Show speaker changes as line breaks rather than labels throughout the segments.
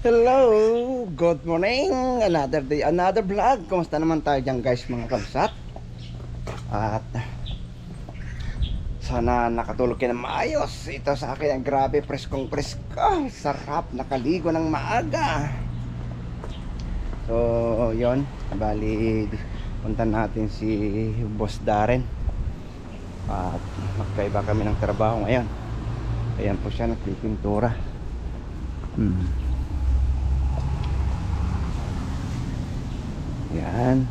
Hello, good morning. Another day, another vlog. Kumusta naman tayo dyan guys mga kabsat? At sana nakatulog kayo ng maayos. Ito sa akin ang grabe preskong presko. Sarap nakaligo ng maaga. So, yon Bali, punta natin si Boss Darren. At magkaiba kami ng trabaho ngayon. Ayan po siya, nagpipintura. Hmm. Yan.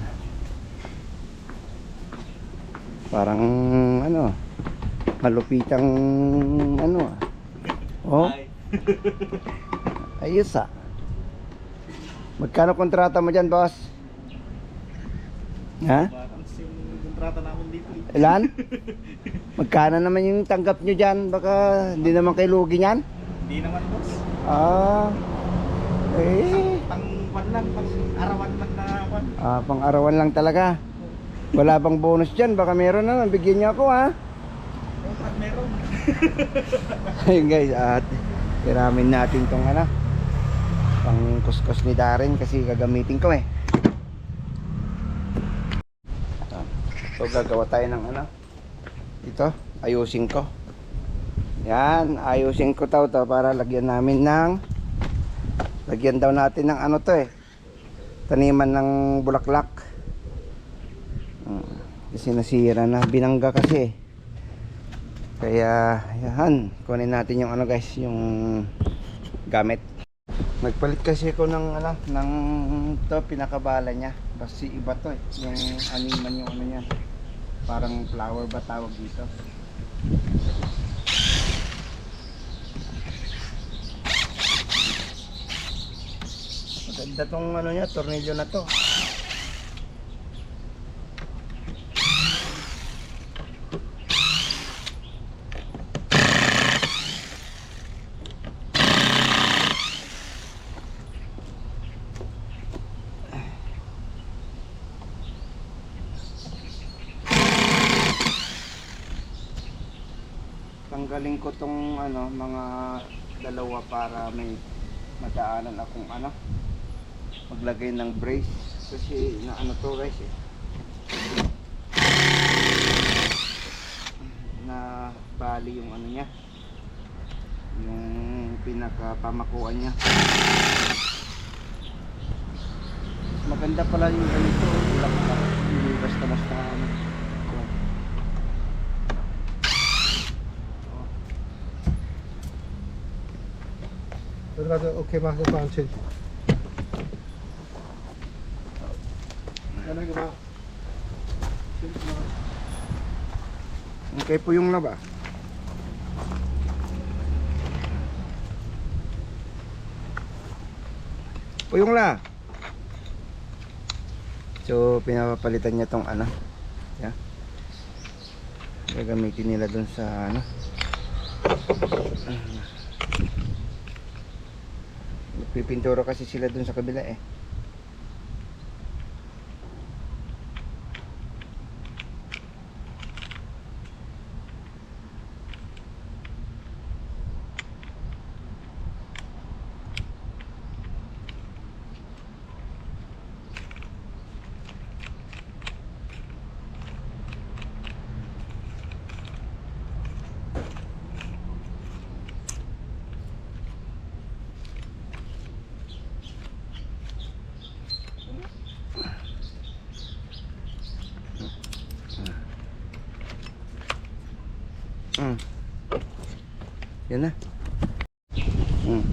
Parang ano, malupitang ano ah. Oh, ayos ah. Magkano kontrata mo dyan, boss? Ha?
Kontrata namin dito eh.
Ilan? Magkano naman yung tanggap nyo dyan? Baka hindi naman kayo lugi niyan?
Hindi naman boss.
Ah, eh,
Pang pan lang, pang arawan lang na
ah, pang-arawan lang talaga. Wala bang bonus dyan? Baka meron naman. Bigyan niyo ako ha.
Pag meron.
Ayun guys, at tiramin natin tong ano pang kuskus ni Darren kasi gagamitin ko eh. So gagawa tayo ng ano ito, ayusin ko. Yan, ayusin ko tao to para lagyan namin ng lagyan daw natin ng ano to eh. Taniman ng bulaklak. Kasi nasira na, binangga kasi. Kaya, yan. Kunin natin yung ano guys, yung gamit. Nagpalit kasi ako ng ano, ng to pinakabala niya. Basta iba to eh. Yung animan yung ano niya. Parang flower ba tawag dito. Maganda tong ano niya, tornilyo na to. tanggalin ko tong ano mga dalawa para may madaanan akong ano maglagay ng brace. Kasi na ano to guys eh. Na bali yung ano niya. Yung pinakapamakuan niya. Maganda pala yung ganito. Hindi basta basta ano.
Hadi okey mahkum falan çek. Ano ba?
Okay po yung laba. Puyong la. So, pinapalitan niya tong ano. Yeah. Gagamitin nila dun sa ano. Pipinturo kasi sila dun sa kabila eh. Mm. Yan na. Mm.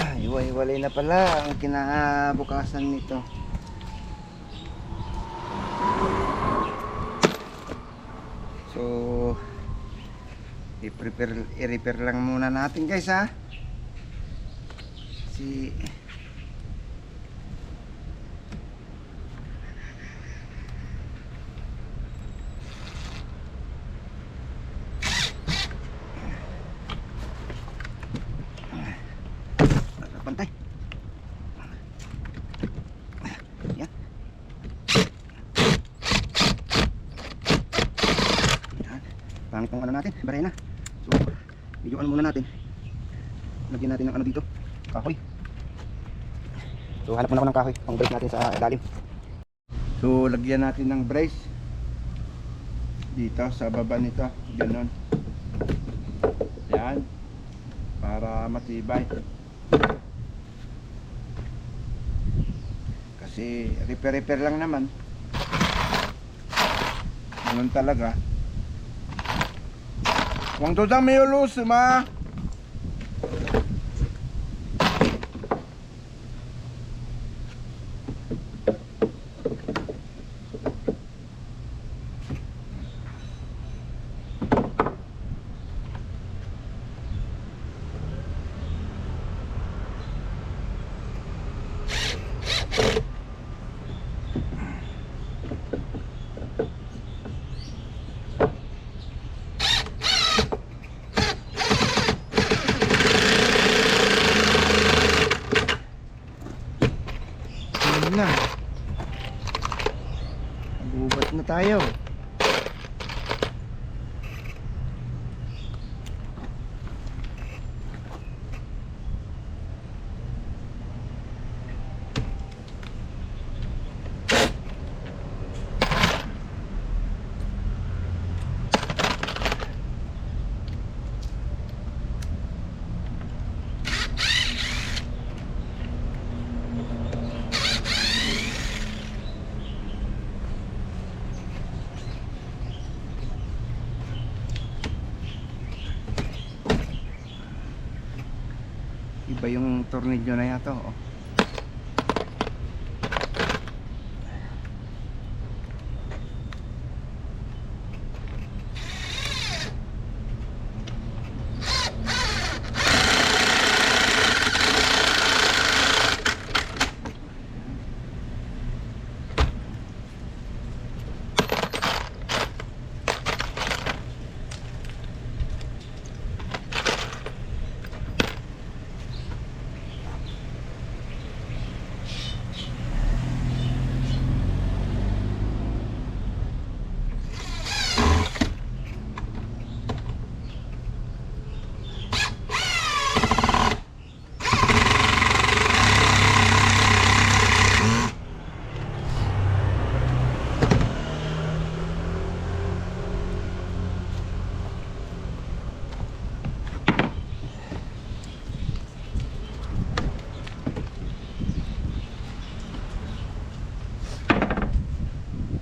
Ah, Iwa-iwalay na pala ang kinabukasan nito. So, i-prepare, i-repair lang muna natin guys ha. Si Pantay. Yan. Ano barena. So, videoan muna natin. lagyan natin ng ano dito? Kahoy. So hanap muna ako ng kahoy. Pang brace natin sa ilalim. So lagyan natin ng brace. Dito sa baba nito. Ganon. Yan para matibay. Kasi repair repair lang naman. Ganun talaga 网头上没有螺丝吗？Iba yung tornilyo na yato. Oh.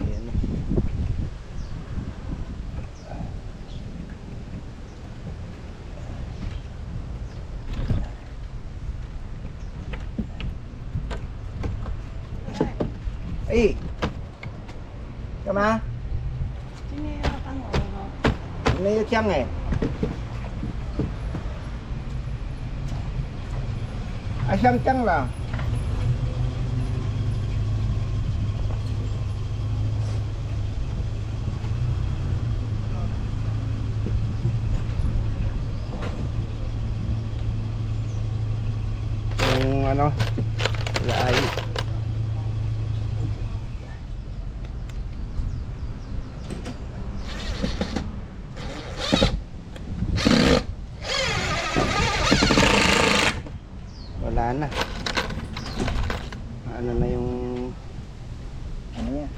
Ayan na. Ay! Kama? Ano yung tiyang eh? Asyang tiyang lang. Yung ano, ay wala na. Ano na yung ano yan?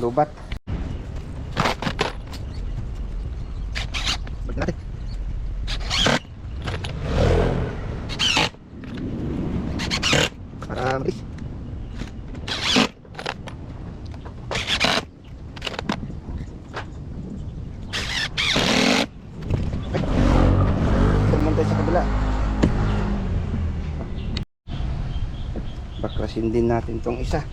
lubat Balik natin para malis Tumon tayo sa kabila. Baklasin din natin tong isa.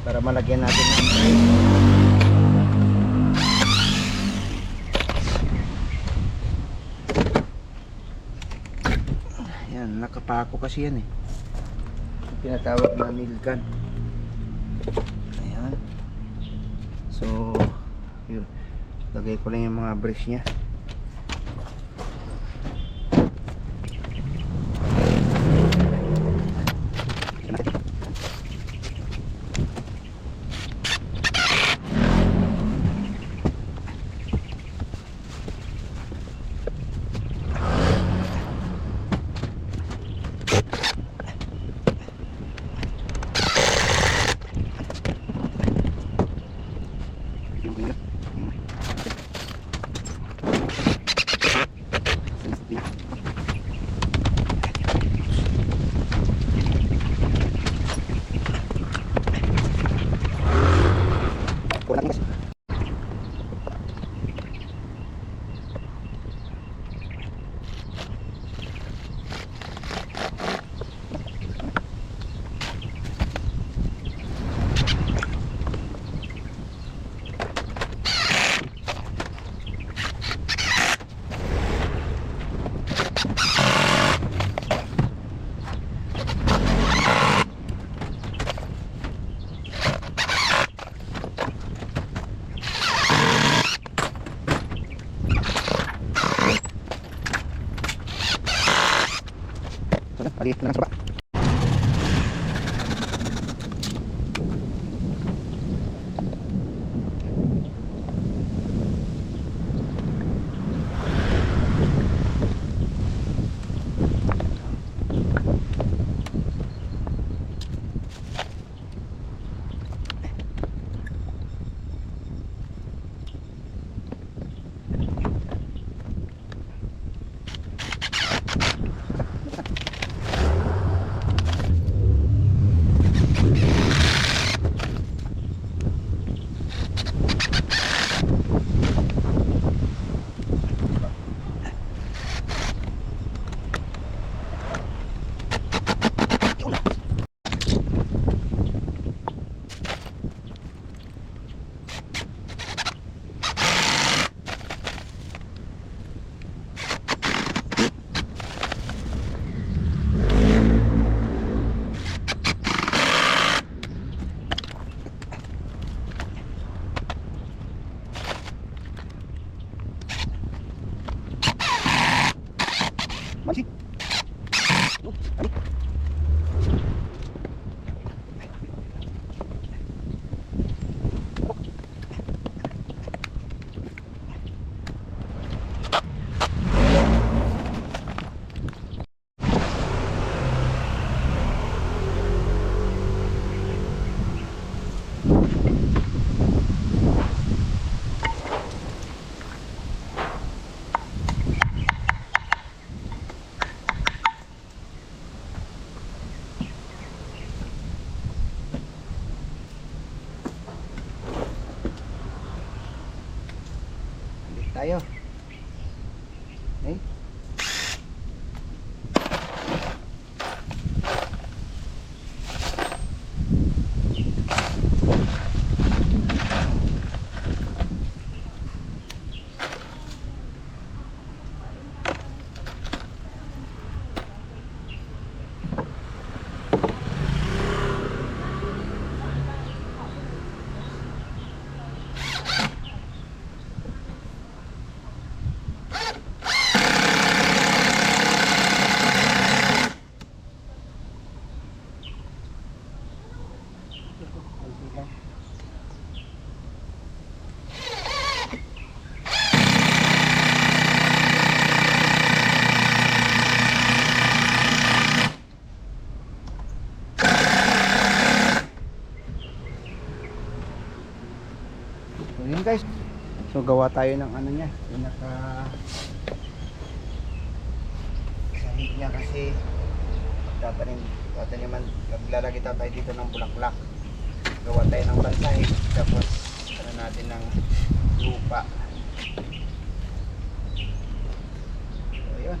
Para malagyan natin ng Yan, nakapako kasi yan eh. Yung Tinatawag na nail gun. Ayan. So, yun. Lagay ko lang yung mga brace niya. aquí. Guys. So gawa tayo ng ano niya, pinaka sahig niya kasi tatanim tataniman naglalagay tayo dito ng bulaklak. Gawa tayo ng bansahig tapos ano natin ng lupa. So yun.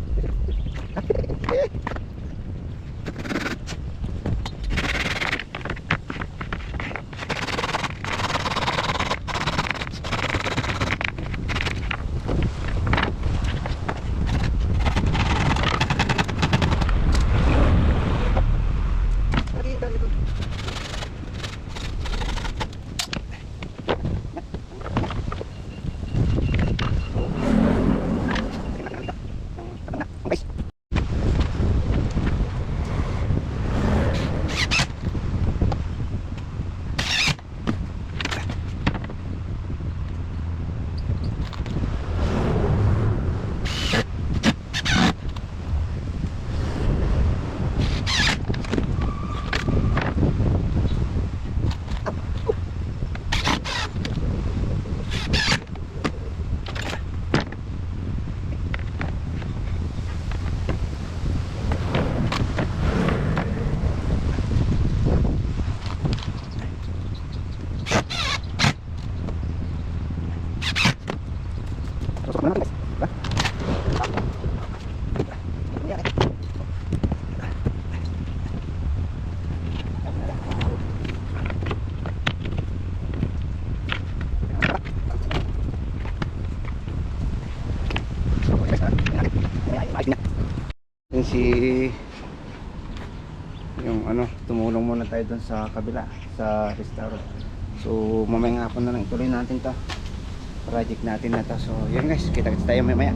Tusok na natin guys. Diba? Yan eh. Yung si yung ano, tumulong sa kabila sa restaurant. So mamayang hapon na lang ituloy natin 'to project natin na to. So, yun guys, kita-kita tayo mamaya.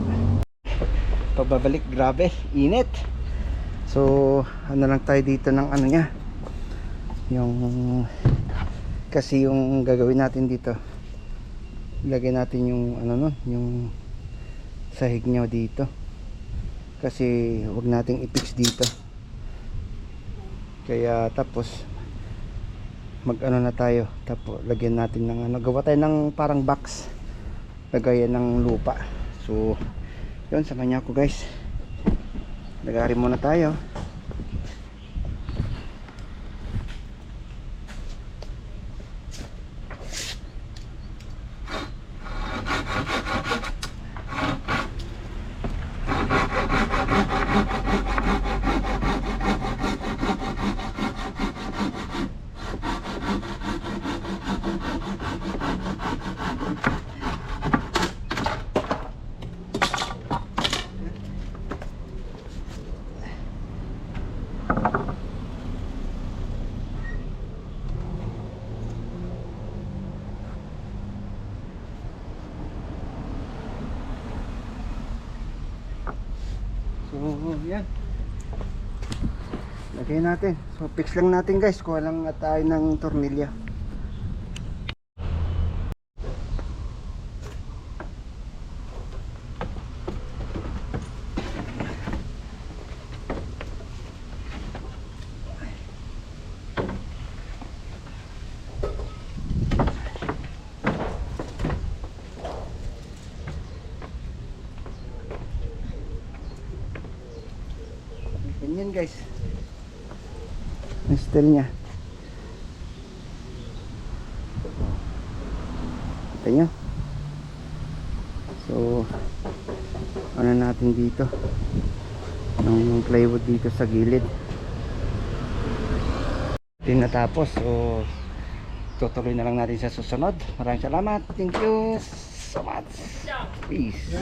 Pagbabalik, grabe, init. So, ano lang tayo dito ng ano niya. Yung kasi yung gagawin natin dito. Ilagay natin yung ano nun, yung sahig niya dito. Kasi wag nating i-fix dito. Kaya tapos mag ano na tayo. Tapos lagyan natin ng ano gawa tayo ng parang box. Lagayan ng lupa. So yun sa kanya ko guys. Lagarin muna tayo so yan lagay natin. So fix lang natin guys kuha lang tayo ng tornilyo Ganyan guys. Ang style niya. Kita nyo? So, ano natin dito? Yung plywood dito sa gilid. Yung natapos. So, tutuloy na lang natin sa susunod. Maraming salamat. Thank you so much. Peace.